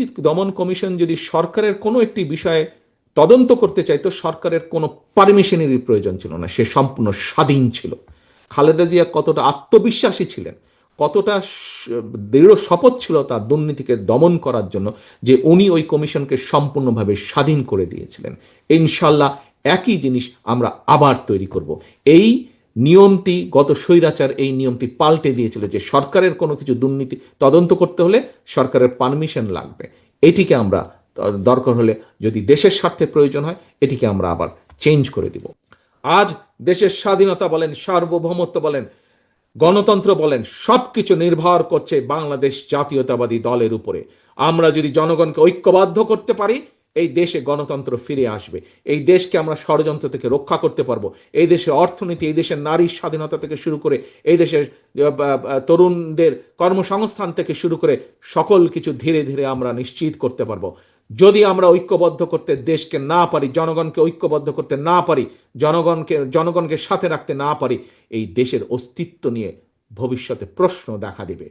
দুর্নীতি দমন কমিশন যদি সরকারের কোনো একটি বিষয়ে তদন্ত করতে চাইতো, সরকারের কোনো পারমিশনেরই প্রয়োজন ছিল না। সে সম্পূর্ণ স্বাধীন ছিল। খালেদা জিয়া কতটা আত্মবিশ্বাসী ছিলেন, কতটা দৃঢ় শপথ ছিল তার দুর্নীতিকে দমন করার জন্য যে উনি ওই কমিশনকে সম্পূর্ণভাবে স্বাধীন করে দিয়েছিলেন। ইনশাল্লাহ একই জিনিস আমরা আবার তৈরি করব। এই নিয়মটি, গত স্বৈরাচার এই নিয়মটি পাল্টে দিয়েছিল যে সরকারের কোনো কিছু দুর্নীতি তদন্ত করতে হলে সরকারের পারমিশন লাগবে। এটিকে আমরা দরকার হলে যদি দেশের স্বার্থে প্রয়োজন হয়, এটিকে আমরা আবার চেঞ্জ করে দিব। আজ দেশের স্বাধীনতা বলেন, সার্বভৌমত্ব বলেন, গণতন্ত্র বলেন, সবকিছু নির্ভর করছে বাংলাদেশ জাতীয়তাবাদী দলের উপরে। আমরা যদি জনগণকে ঐক্যবদ্ধ করতে পারি এই দেশে গণতন্ত্র ফিরে আসবে। এই দেশকে আমরা ষড়যন্ত্র থেকে রক্ষা করতে পারব। এই দেশের অর্থনীতি, এই দেশের নারীর স্বাধীনতা থেকে শুরু করে, এই দেশের তরুণদের কর্মসংস্থান থেকে শুরু করে সকল কিছু ধীরে ধীরে আমরা নিশ্চিত করতে পারব। যদি আমরা ঐক্যবদ্ধ করতে দেশকে না পারি, জনগণকে ঐক্যবদ্ধ করতে না পারি, জনগণকে জনগণকে সাথে রাখতে না পারি, এই দেশের অস্তিত্ব নিয়ে ভবিষ্যতে প্রশ্ন দেখা দিবে।